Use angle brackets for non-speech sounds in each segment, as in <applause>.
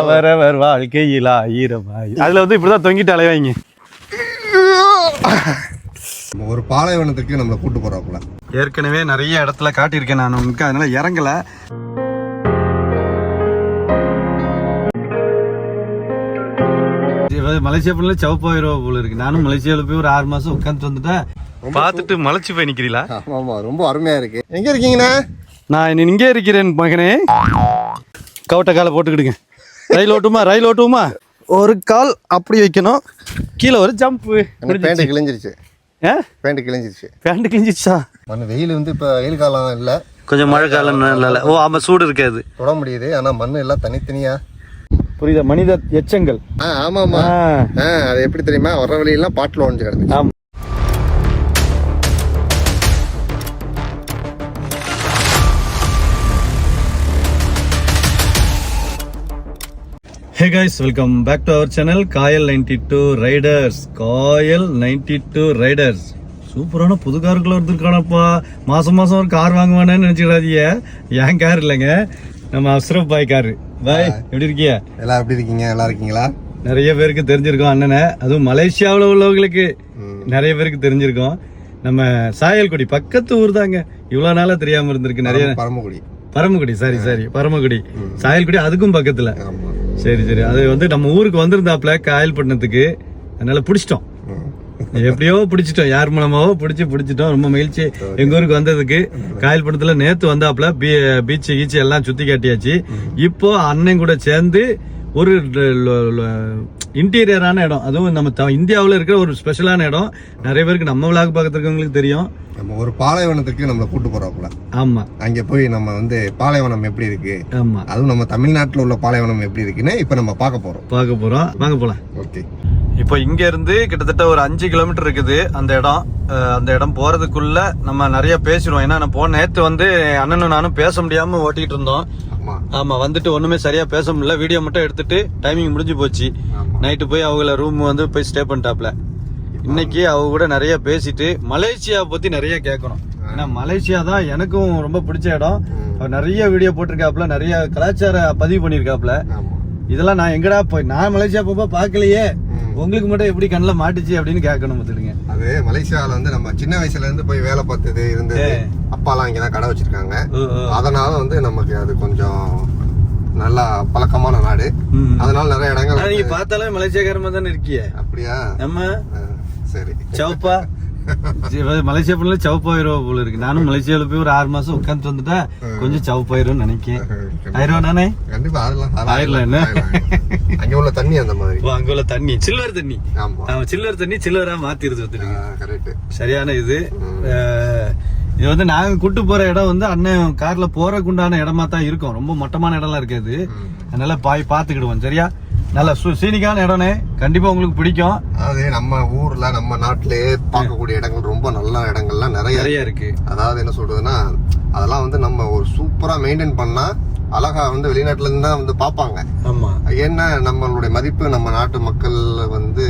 அவரவர் வாழ்க்கையில் ஆயிரமாய் அதுல வந்து இப்படிதான் தொங்கிட்டு அலைவாங்க ஒரு பாலைவனத்துக்கு நம்மளை கூட்டு போறாப்புல. ஏற்கனவே நிறைய இடத்துல காட்டியிருக்கேன் நான் உங்களுக்கு அதனால இறங்கல. மலேசியா பண்ணல சவப்பாயிரவா போல இருக்கு. நானும் மலேசியாவில் போய் ஒரு ஆறு மாசம் உட்காந்துட்டு வந்துட்டேன். பார்த்துட்டு மலைச்சு போய் நிக்கிறீங்களா? ஆமா ரொம்ப அருமையா இருக்கு. எங்க இருக்கீங்கண்ணா? நான் இங்கே இருக்கிறேன் மகனே. கவட்ட காலை போட்டுக்கிடுங்க. ரயில் ஓட்டுமா? ரயில் ஓட்டுமா ஒரு கால் அப்படி வைக்கணும். கீழே ஒரு ஜம்ப்பு பேண்ட் கிழிஞ்சிருச்சு. பேண்ட் கிழிஞ்சிருச்சு. பேண்ட் கிஞ்சிச்சா மண் வெயில் வந்து இப்போ வெயில் காலம் இல்லை. கொஞ்சம் மழை காலம் இல்லை ஓ ஆமாம் சூடு இருக்காது. தொட முடியுது. ஆனா மண் எல்லாம் தனித்தனியா. புரியுதா? மனித எச்சங்கள். ஆ ஆமாம்மா. அது எப்படி தெரியுமா? வர வழியெல்லாம் பாட்டில் ஒழிஞ்சு கிடந்துச்சு. Hey guys welcome back to our channel Kayal ninety two riders Kayal ninety two riders சூப்பரான புது காருக்குள்ள வந்துருக்கானப்பா மாசம் மாசம் ஒரு கார் வாங்குவானேன்னு நினைச்சிடாதீங்க என் கார் இல்லைங்க? நம்ம அஸ்ரப் பாய் காரு. பாய் எப்படி இருக்கியா எல்லாம் எப்படி இருக்கீங்க? நல்லா இருக்கீங்களா? நிறைய பேருக்கு தெரிஞ்சிருக்கோம் அண்ணனை. அதுவும் மலேசியாவில் உள்ளவங்களுக்கு நிறைய பேருக்கு தெரிஞ்சிருக்கோம். நம்ம சாயல்குடி பக்கத்து ஊர் தாங்க. இவ்வளவு நாளா தெரியாம இருந்திருக்கு நிறைய Paramakudi. Paramakudi sorry sorry. Paramakudi. Sayalkudi அதுக்கும் பக்கத்துல. சரி சரி. அது வந்து நம்ம ஊருக்கு வந்திருந்தாப்ல காயல்பட்டினத்துக்கு. அதனால பிடிச்சிட்டோம். எப்படியோ பிடிச்சிட்டோம். யார் மூலமாவோ பிடிச்சி பிடிச்சிட்டோம். ரொம்ப மகிழ்ச்சி. எங்க ஊருக்கு வந்ததுக்கு காயல்பட்டினத்துல நேத்து வந்தாப்ல பீச் கீச்சு எல்லாம் சுத்தி காட்டியாச்சு. இப்போ அண்ணன் கூட சேர்ந்து ஒரு இன்டீரியரான இடம். அதுவும் நம்ம த- இந்தியாவுல இருக்கிற ஒரு ஸ்பெஷலான இடம். நிறைய பேருக்கு நம்ம விளாக் பார்க்கறதுக்கு தெரியும். நம்ம ஒரு பாலைவனத்துக்கு நம்மளை கூட்டு போறாப்புல. ஆமா. அங்க போய் நம்ம வந்து பாலைவனம் எப்படி இருக்கு? ஆமா. அதுவும் நம்ம தமிழ்நாட்டுல உள்ள பாலைவனம் எப்படி இருக்குன்னு இப்ப நம்ம பார்க்க போறோம். பார்க்க போறோம். வாங்க போலாம். ஓகே. இப்போ இங்க இருந்து கிட்டத்தட்ட ஒரு அஞ்சு கிலோமீட்டர் இருக்குது அந்த இடம். அந்த இடம் போறதுக்குள்ள நம்ம நிறைய பேசிடுவோம். ஏன்னா நான் போன நேத்து வந்து அண்ணனும் நானும் பேச முடியாம ஓட்டிட்டு இருந்தோம். ஆமா. வந்துட்டு ஒண்ணுமே சரியா பேச முடியல. வீடியோ மட்டும் எடுத்துட்டு டைமிங் முடிஞ்சு போச்சு. நைட்டு போய் அவங்கள ரூம் வந்து போய் ஸ்டே பண்ணிட்டாப்ல. இன்னைக்கு அவங்க கூட நிறைய பேசிட்டு மலேசியா பத்தி நிறைய கேட்கணும். ஏன்னா மலேசியா தான் எனக்கும் ரொம்ப பிடிச்ச இடம். நிறைய வீடியோ போட்டிருக்காப்ல நிறைய கலாச்சார பதிவு பண்ணியிருக்காப்ல ஆமா. இதெல்லாம் நான் எங்கடா போய் நான் மலேசியா போப்ப பார்க்கலையே. ம். உங்களுக்கு மட்டும் எப்படி கண்ணில் மாட்டுச்சு அப்படின்னு கேட்கணும் பார்த்துடுங்க அது மலேசியால வந்து நம்ம சின்ன வயசுல இருந்து போய் வேலை பார்த்தது இருந்தது. அப்பாலாம் இங்கதான் கடை வச்சிருக்காங்க. அதனால வந்து நமக்கு அது கொஞ்சம் நல்லா பழக்கமான நாடு. அதனால நிறைய இடங்கள் நீங்க பார்த்தாலே மலேசியாக்காரமா தானே இருக்கிய? அப்படியா? நம்ம சரி. சவுப்பா? <laughs> மலேசியா பண்ணல சவுப்பாயிரவா போல இருக்கு. நானும் மலேசியால போய் ஒரு ஆறு மாசம் உட்காந்துட்டு வந்துட்டா கொஞ்சம் சவுப்பாயிரும் நினைக்கேன். ஆயிரம் நானே கண்டிப்பா அதெல்லாம் ஆயிரலாம் என்ன? ஆயிரலாம். அங்க உள்ள தண்ணி அந்த மாதிரி. அங்க உள்ள தண்ணி. சில்வர் தண்ணி. ஆமா. சில்வர் தண்ணி சில்வரா மாத்திருது வந்துடுங்க கரெக்ட் சரியான இது. இது வந்து நாங்க கூட்டு போற இடம் வந்து அண்ணன் கார்ல போறதுக்கு உண்டான இடமா தான் இருக்கும். ரொம்ப மட்டமான இடம்லாம் இருக்காது. அதனால பாய் பாத்துக்கிடுவோம் சரியா? நல்ல சீனிக்கான இடம்னே கண்டிப்பா உங்களுக்கு பிடிக்கும். அதாவது நம்ம ஊர்ல நம்ம நாட்டிலேயே பார்க்கக்கூடிய இடங்கள் ரொம்ப நல்ல இடங்கள்லாம் நிறைய. நிறைய இருக்கு. அதாவது என்ன சொல்றதுன்னா அதெல்லாம் வந்து நம்ம ஒரு சூப்பரா மெயின்டைன் பண்ணா அழகா வந்து வெளிநாட்டுல இருந்து தான் வந்து பார்ப்பாங்க. ஆமா. ஏன்னா நம்மளுடைய மதிப்பு நம்ம நாட்டு மக்கள் வந்து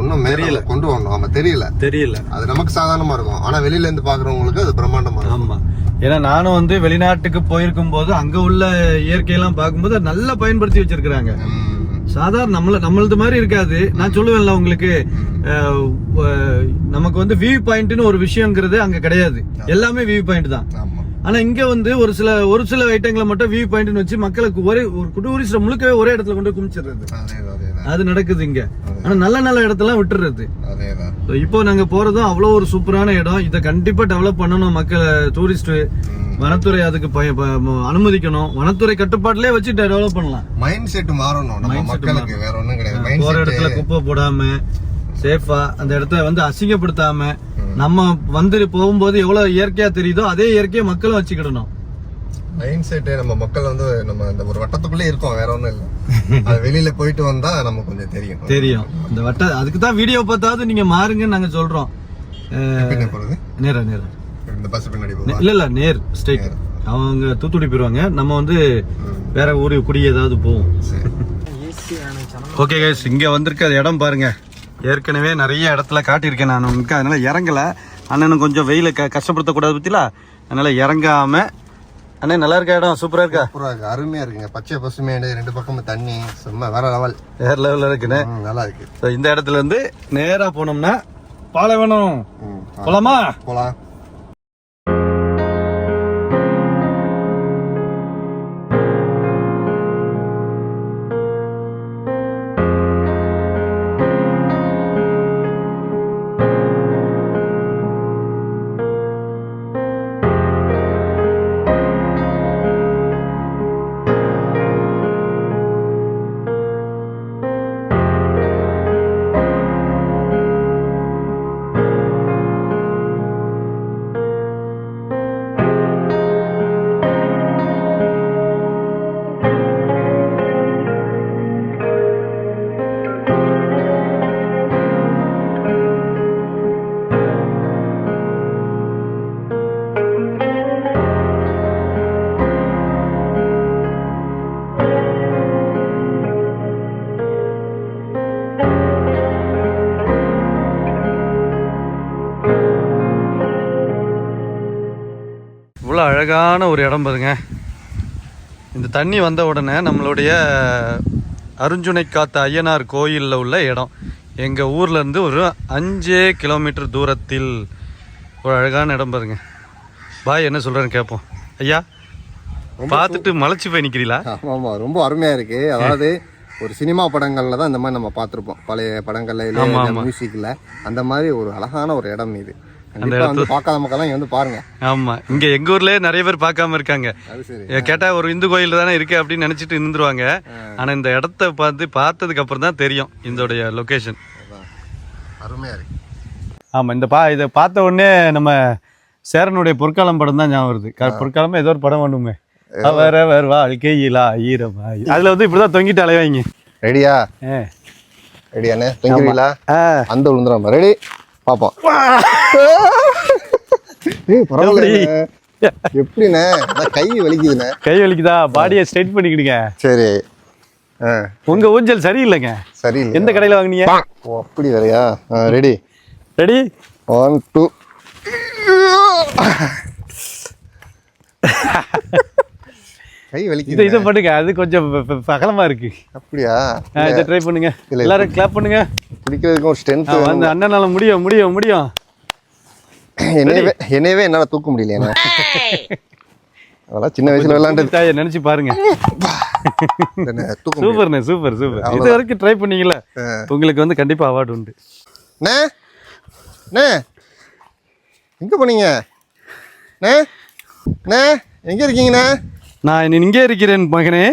இன்னும் மேல கொண்டு வரணும். ஆமா தெரியல. தெரியல. அது நமக்கு சாதாரணமா இருக்கும். ஆனா வெளியில இருந்து பாக்குறவங்களுக்கு அது பிரம்மாண்டமா இருக்கும். ஆமா. ஏன்னா நானும் வந்து வெளிநாட்டுக்கு போயிருக்கும் போது அங்க உள்ள இயற்கையெல்லாம் பார்க்கும்போது நல்லா பயன்படுத்தி வச்சிருக்கிறாங்க. சாதாரண நம்மள நம்மளது மாதிரி இருக்காது. நான் சொல்லுவேன்ல உங்களுக்கு நமக்கு வந்து வியூ பாயிண்ட்னு ஒரு விஷயங்கிறது அங்க கிடையாது. எல்லாமே வியூ பாயிண்ட் தான் ஆமா ஆனா இங்க வந்து ஒரு சில ஒரு சில ஐட்டங்களை மட்டும் வியூ பாயிண்ட் வச்சு மக்களுக்கு ஒரே ஒரு குடூரிஸ்ட முழுக்கவே ஒரே இடத்துல கொண்டு குமிச்சிடுறது. அது நடக்குது இங்க. ஆனா நல்ல நல்ல இடத்தெல்லாம் விட்டுறது. இப்போ நாங்க போறதும் அவ்வளவு ஒரு சூப்பரான இடம். இதை கண்டிப்பா டெவலப் பண்ணணும் மக்கள் டூரிஸ்ட் வனத்துறை அதுக்கு அனுமதிக்கணும். வனத்துறை கட்டுப்பாட்டிலே வச்சு டெவலப் பண்ணலாம். மைண்ட் செட் மாறணும். மக்களுக்கு வேற ஒண்ணும் கிடையாது. செட் இடத்துல குப்பை போடாம சேஃபா அந்த இடத்த வந்து அசிங்கப்படுத்தாம நம்ம வந்து போகும்போது எவ்வளவு இயற்கையா தெரியுதோ அதே இயற்கையை மக்களும் வச்சுக்கிடணும். மைண்ட் செட் நம்ம மக்கள் வந்து நம்ம இந்த ஒரு வட்டத்துக்குள்ளே இருக்கோம் வேற ஒண்ணும் இல்ல. அது வெளியில போயிட்டு வந்தா நமக்கு கொஞ்சம் தெரியும். தெரியும். இந்த வட்ட அதுக்கு தான் வீடியோ பார்த்தாவது நீங்க மாறுங்கன்னு நாங்க சொல்றோம். நேரா நேரா. இந்த பஸ் பின்னாடி இல்ல இல்ல நேர் ஸ்ட்ரைட் அவங்க தூத்துக்குடி போயிருவாங்க. நம்ம வந்து வேற ஊரு குடி ஏதாவது போவோம். சரி. ஓகே கைஸ் இங்க வந்திருக்க இடம் பாருங்க. ஏற்கனவே நிறைய இடத்துல காட்டியிருக்கேன் நான் உங்களுக்கு. அதனால இறங்கல. அண்ணனும் கொஞ்சம் வெயில க கஷ்டப்படுத்தக்கூடாது பத்தில? அதனால இறங்காம. அண்ணே நல்லா இருக்கா இடம்? சூப்பரா இருக்கா? சூப்பரா இருக்கு. அருமையா இருக்குங்க. பச்சை பசுமையான ரெண்டு பக்கமும் தண்ணி. செம்ம வேற லெவல். வேற லெவல்ல இருக்குண்ணே. நல்லா இருக்கு. So, இந்த இடத்துல இருந்து நேரா போனோம்னா பாலைவனம். போலாமா? போலாம். அழகான ஒரு இடம் பாருங்க. இந்த தண்ணி வந்த உடனே நம்மளுடைய அருஞ்சுனை காத்த ஐயனார் கோயிலில் உள்ள இடம். எங்கள் ஊர்லேருந்து ஒரு அஞ்சே கிலோமீட்டர் தூரத்தில் ஒரு அழகான இடம் பாருங்க. பாய் என்ன சொல்கிறேன்னு கேட்போம் ஐயா பார்த்துட்டு மலைச்சு போய் நிற்கிறீங்களா ஆமா ஆமா ரொம்ப அருமையா இருக்கு. அதாவது ஒரு சினிமா படங்கள்ல தான் இந்த மாதிரி நம்ம பார்த்திருப்போம். பழைய படங்கள்ல மியூசிக்ல அந்த மாதிரி ஒரு அழகான ஒரு இடம் இது. பார்க்காத மக்கள்லாம் இங்க வந்து பாருங்க. ஆமாம் இங்கே எங்கள் ஊர்லேயே நிறைய பேர் பார்க்காம இருக்காங்க. கேட்டா ஒரு இந்து கோயில் தானே இருக்கு அப்படின்னு நினைச்சிட்டு இருந்துருவாங்க. ஆனா இந்த இடத்த பார்த்து பார்த்ததுக்கு அப்புறம் தான் தெரியும் இதோடைய லொகேஷன் அதான். அருமையா இருக்கு. ஆமா இந்த பா இதை பார்த்த உடனே நம்ம சேரனுடைய பொற்காலம் படம் தான் ஞாபகம் வருது. பொற்காலமா ஏதோ ஒரு படம் பண்ணுமே அவரவர் வாழ்க்கையிலா ஈரமாய் அதுல வந்து இப்படிதான் தொங்கிட்டு அலைவாங்க ரெடியா. ரெடியாண்ணே தூங்கிடுவீங்களா? அந்த விழுந்துடாம ரெடி பாப்போம். ஏய் பரவாயில்ல. எப்படிண்ணே? கை வலிக்குதுண்ணே. கை வலிக்குதா? பாடியை ஸ்ட்ரைட் பண்ணிக்கிடுங்க. சரி. உங்க ஊஞ்சல் சரியில்லைங்க. சரியில்லை எந்த கடையில வாங்குனீங்க? ஓ அப்படி வேறையா ரெடி. ரெடி? ஒன் டூ <laughs> கை இதை வலிக்குது இதை பண்ணுங்க அது கொஞ்சம் பகலமா இருக்கு. அப்படியா? ஆ, இதை ட்ரை பண்ணுங்க. இல்ல, எல்லாரும் கிளாப் பண்ணுங்க. பிடிக்கிறதுக்கும் ஒரு ஸ்ட்ரென்த் ஆ, வந்து அண்ணனால முடியும் முடியும் முடியும். என்னையவே என்னையவே என்னால் தூக்க முடியலையா அதெல்லாம் சின்ன வயசுல விளையாண்டது. தாயை நினைச்சு பாருங்க. சூப்பர்ண்ணே சூப்பர் சூப்பர் இது வரைக்கும் ட்ரை பண்ணீங்கல்ல. உங்களுக்கு வந்து கண்டிப்பா அவார்டு உண்டு. அண்ணே அண்ணே எங்க போனீங்க? அண்ணே அண்ணே எங்க இருக்கீங்கண்ணே? நான் இங்கே இருக்கிறேன் மகனே.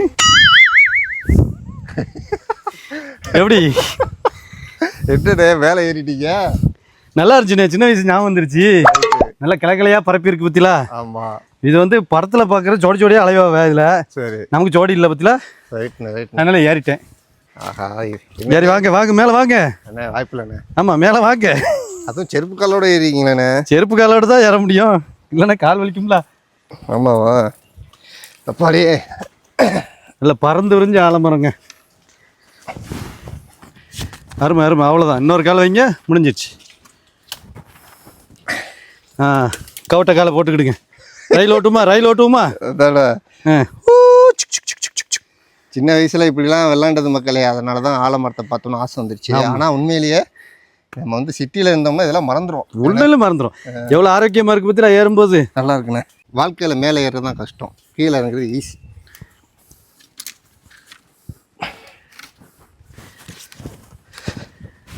எப்படி? என்னண்ணே வேலை ஏறிட்டீங்க? நல்லா இருந்துச்சுண்ணே சின்ன வயசு ஞாபகம் வந்துருச்சு. நல்லா கிளக்கிளையா பரப்பி இருக்கு பத்திலா? ஆமா. இது வந்து படத்துல பாக்குற ஜோடி ஜோடியா அலைவா இதுல? சரி. நமக்கு ஜோடி இல்ல பத்திலா? அதனால ஏறிட்டேன். ஏறி வாங்க வாங்க மேல வாங்க. வாய்ப்பில்லைண்ணே. ஆமா மேல வாங்க. அதுவும் செருப்பு காலோட ஏறிக்கீங்களாண்ணே. செருப்பு காலோட தான் ஏற முடியும். இல்லைன்னா கால் வலிக்கும்ல. ஆமாவா? அப்பாடி இல்ல பறந்து விரிஞ்சு ஆலமரங்க. அருமை அருமை. அவ்வளோதான் இன்னொரு கால் வைங்க. முடிஞ்சிருச்சு. ஆ கவட்டை காலை போட்டுக்கிடுங்க. ரயில் ஓட்டுமா? ரயில் ஓட்டுமா சின்ன வயசுல இப்படிலாம் விளாண்டது மக்களே அதனால தான் ஆலமரத்தை பார்த்தோன்னு ஆசை வந்துருச்சு. ஆனா உண்மையிலேயே நம்ம வந்து சிட்டில இருந்தோம்னா இதெல்லாம் மறந்துடும் உண்மையிலும் மறந்துடும் எவ்வளோ ஆரோக்கியமா இருக்கு பத்தில ஏறும்போது? நல்லா இருக்குண்ணே. வாழ்க்கையில மேலே ஏறுறது தான் கஷ்டம். கீழே இறங்குறது ஈஸி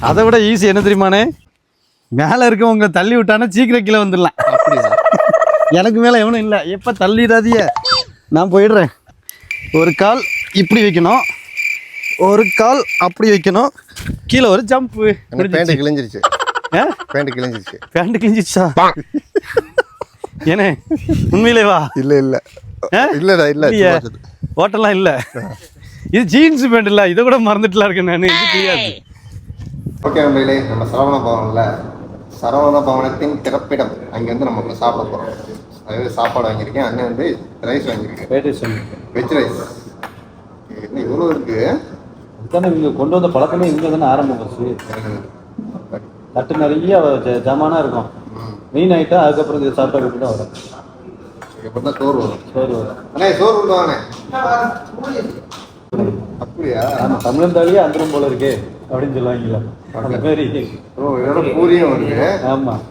அதை விட ஈஸி என்ன தெரியுமானே மேலே இருக்கவங்க தள்ளி விட்டானா சீக்கிரம் கீழே வந்துடலாம். அப்படியா? எனக்கு மேலே எவனும் இல்லை. எப்போ தள்ளிடாதீய நான் போயிடுறேன். ஒரு கால் இப்படி வைக்கணும். ஒரு கால் அப்படி வைக்கணும். கீழே ஒரு ஜம்ப்பு பேண்ட் கிழிஞ்சிருச்சு. பேண்ட் கிழிஞ்சிருச்சு. பேண்ட் கிழிஞ்சிச்சா ஏனே? உண்மையிலே வா. இல்ல இல்ல. ஆ? இல்லடா இல்ல. ஓட்டெல்லாம் இல்லை. இது ஜீன்ஸ் பேண்ட் இல்லை. இதை கூட மறந்துட்டுலாம் இருக்கேன் நான். இது தெரியாது. ஓகே நண்பர்களே நம்ம சரவண பவன்ல சரவண பவனத்தின் திறப்பிடம் அங்க வந்து நம்ம இப்ப சாப்பிட போறோம். அதாவது சாப்பாடு வாங்கியிருக்கேன். அண்ணன் வந்து ரைஸ் வாங்கியிருக்கேன். வெஜ் ரைஸ் என்ன இவ்வளோ இருக்கு? தானே இங்கே கொண்டு வந்த பழக்கமே இங்கே தானே ஆரம்பம் தட்டு நிறைய ஜ- ஜாமானா இருக்கும். மெயின் ஆகிட்டா அதுக்கப்புறம் இதை சாப்பிட்டா விட்டு தான் வரும். தான் சோறு வரும். சோறு வரும். அண்ணே சோறு விடுவானே அப்படியா? தமிழந்தாலேயே அந்தரம் போல இருக்கே அப்படின்னு சொல்லுவாங்களா அந்த மாதிரி. பூரியும் வருது. ஆமாம்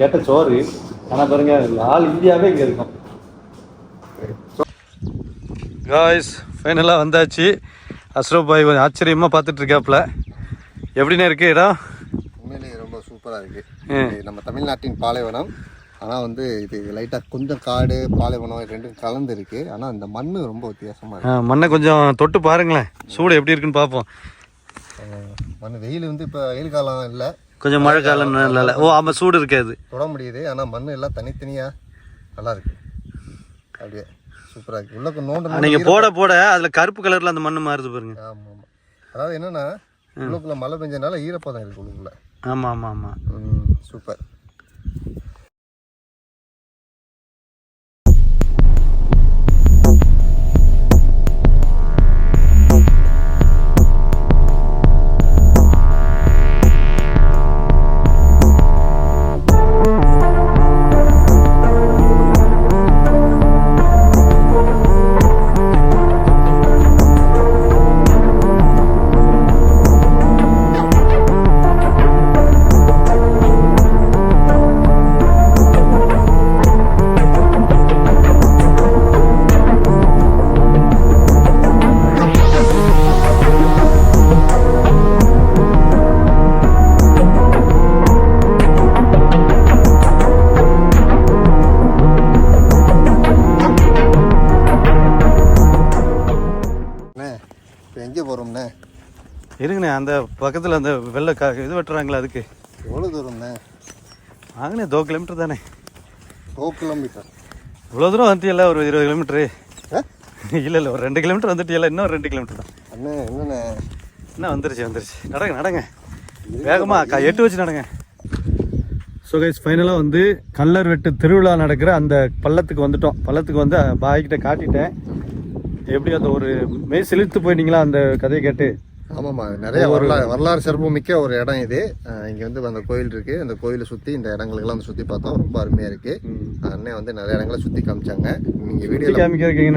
கேட்ட சோறு ஆனால் பாருங்க ஆல் இந்தியாவே இங்கே இருக்கும். காய்ஸ் ஃபைனலாக வந்தாச்சு. அஸ்ரப் பாய் கொஞ்சம் ஆச்சரியமாக பார்த்துட்டு இருக்காப்புல. எப்படிண்ணே இருக்கு இடம்? சூப்பராக இருக்கு. ம். இது நம்ம தமிழ்நாட்டின் பாலைவனம். ஆனால் வந்து இது லைட்டாக கொஞ்சம் காடு பாலைவனம் ரெண்டும் கலந்து இருக்கு. ஆனால் இந்த மண் ரொம்ப வித்தியாசமாக இருக்கு. மண்ணை கொஞ்சம் தொட்டு பாருங்களேன். சூடு எப்படி இருக்குன்னு பார்ப்போம். மண் வெயில் வந்து இப்போ வெயில் காலம் இல்லை. கொஞ்சம் மழை காலம் இல்லை. ஓ ஆமாம் சூடு இருக்காது. தொட முடியுது. ஆனால் மண் எல்லாம் தனித்தனியாக நல்லா இருக்கு. அப்படியே சூப்பராக இருக்கு. உள்ளக்க நோண்டு நீங்கள் போட போட அதில் கருப்பு கலரில் அந்த மண்ணு மாறுது பாருங்க. ஆமாம் ஆமாம் அதாவது என்னன்னா உள்ளுக்குள்ள மழை பெஞ்சனால ஈரப்பதம் இருக்கு உள்ளுக்குள்ள. ஆமாம் ஆமாம் ஆமாம் ம், சூப்பர். போகிறோம்ண்ணே இருங்கண்ணே அந்த பக்கத்தில் அந்த வெள்ளை க இது வெட்டுறாங்களே அதுக்கு. எவ்வளோ தூரம்ண்ணே வாங்கண்ணே தோ கிலோமீட்டர் தானே. ஓ கிலோமீட்டர். இவ்வளோ தூரம் வந்துட்டியல்ல ஒரு இருபது கிலோமீட்டரு? ஆ? இல்லை இல்லை ஒரு ரெண்டு கிலோமீட்டர் வந்துட்டியல்ல இன்னும் ரெண்டு கிலோமீட்டர் தான். அண்ணே என்னண்ணே? என்ன வந்துருச்சு வந்துருச்சு. நடங்க நடங்க. வேகமா க எட்டு வச்சு நடங்க. ஸோ கைஸ் ஃபைனலாக வந்து கல்லர் வெட்டு திருவிழா நடக்கிற அந்த பள்ளத்துக்கு வந்துட்டோம். பள்ளத்துக்கு வந்து பாய்கிட்ட காட்டிட்டேன். எப்படி அந்த ஒரு மெய் செலுத்து போயிட்டீங்களா அந்த கதையை கேட்டு? ஆமாம்மா நிறைய வரலாறு வரலாறு சிறப்பு மிக்க ஒரு இடம் இது. இங்க வந்து அந்த கோயில் இருக்கு. அந்த கோயிலை சுத்தி இந்த இடங்களுக்கெல்லாம் வந்து சுத்தி பார்த்தோம் ரொம்ப அருமையா இருக்கு. அண்ணன் வந்து நிறைய இடங்களை சுத்தி காமிச்சாங்க. நீங்க சுற்றி வீடியோல காமிக்கிறதுக்கு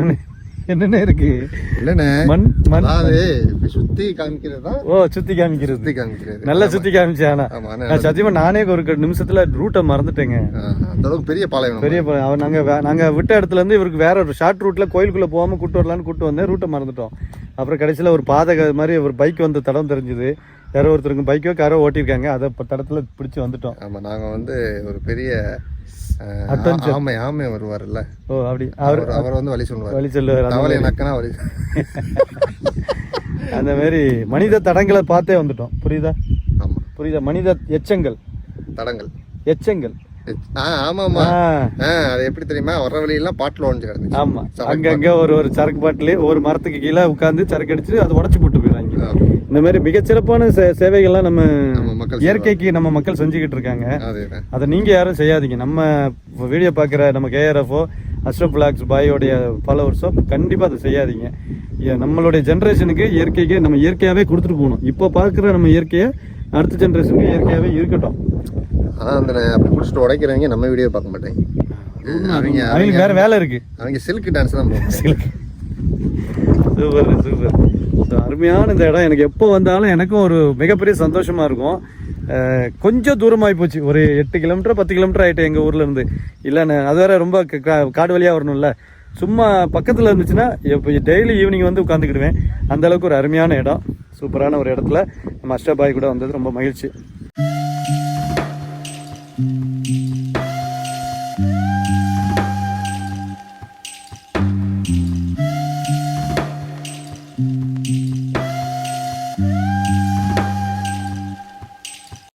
என்னென்ன இருக்கு? இல்லண்ணே. மண் மண் இப்படி சுத்தி காமிக்கிறது ஓ சுற்றி காமிக்கிறது. சுத்தி காமிக்கிறது. நல்லா சுற்றி காமிச்சேன் நான் சத்தியமா நானே ஒரு நிமிஷத்துல ரூட்டை மறந்துட்டேங்க. அந்த அளவுக்கு பெரிய பாளையம் பெரிய அவர் நாங்க நாங்க விட்ட இடத்துல இருந்து இவருக்கு வேற ஒரு ஷார்ட் ரூட்ல கோயிலுக்குள்ள போகாம கூட்டு வரலான்னு கூட்டு வந்தேன். ரூட்டை மறந்துட்டோம். அப்புறம் கடைசியில ஒரு பாதை க- மாதிரி ஒரு பைக் வந்து தடம் தெரிஞ்சுது. யாரோ ஒருத்தருக்கு பைக்கோ காரோ ஓட்டியிருக்காங்க. அதை தடத்துல பிடிச்சி வந்துட்டோம். ஆமா நாங்க வந்து ஒரு பெரிய Adventure. ஆமை ஆமை வருவார்ல ஓ அப்படி. அவர் அவர் வந்து வழி சொல்லுவார். வழி சொல்லுவார். தவளை நக்கனா வழி அந்த மாதிரி மனித தடங்களை பார்த்தே வந்துட்டோம். புரியுதா? ஆமா. புரியுதா? மனித எச்சங்கள். தடங்கள். எச்சங்கள். ஆ ஆமாம்மா ஆ, ஆ அது எப்படி தெரியுமா? வர வழியெல்லாம் பாட்டில் ஒழிஞ்சு கிடந்துச்சு. ஆமா. அங்கங்க ஒரு ஒரு சரக்கு பாட்டிலே ஒரு மரத்துக்கு கீழே உட்காந்து சரக்கு அடிச்சு அதை உடச்சு போட்டு போயிடுறாங்க. இந்த மாதிரி மிகச்சிறப்பான சேவைகள்லாம் நம்ம மக்கள் இயற்கைக்கு நம்ம மக்கள் செஞ்சுக்கிட்டு இருக்காங்க. அதை நீங்க யாரும் செய்யாதீங்க. நம்ம வீடியோ பார்க்குற நம்ம கேஆர்எஃப்ஓ பிளாக்ஸ் பாயோடைய ஃபாலோவர்ஸோ கண்டிப்பா அதை செய்யாதீங்க. நம்மளுடைய ஜென்ரேஷனுக்கு இயற்கைக்கு நம்ம இயற்கையாவே கொடுத்துட்டு போகணும். இப்போ பார்க்குற நம்ம இயற்கையை அடுத்த ஜென்ரேஷனுக்கு இயற்கையாவே இருக்கட்டும். ஆனா அந்த அப்படி குடிச்சிட்டு உடைக்கிறவங்க நம்ம வீடியோ பார்க்க மாட்டாங்க. அவங்க அவங்களுக்கு வேற வேலை இருக்கு. அவங்க சில்க் டான்ஸ் தான் போவாங்க சூப்பர் சூப்பர். ஸோ அருமையான இந்த இடம் எனக்கு எப்போ வந்தாலும் எனக்கும் ஒரு மிகப்பெரிய சந்தோஷமாக இருக்கும். கொஞ்சம் தூரமாகி போச்சு. ஒரு எட்டு கிலோமீட்டர் பத்து கிலோமீட்டர் ஆகிட்டு எங்கள் ஊர்லேருந்து இல்லைண்ணே அது வேற ரொம்ப க- கா- காடு வழியாக வரணும்ல. சும்மா பக்கத்தில் இருந்துச்சுன்னா எப்போ டெய்லி ஈவினிங் வந்து உட்காந்துக்கிடுவேன் அந்தளவுக்கு ஒரு அருமையான இடம். சூப்பரான ஒரு இடத்துல நம்ம அஷ்டபாய் கூட வந்தது ரொம்ப மகிழ்ச்சி.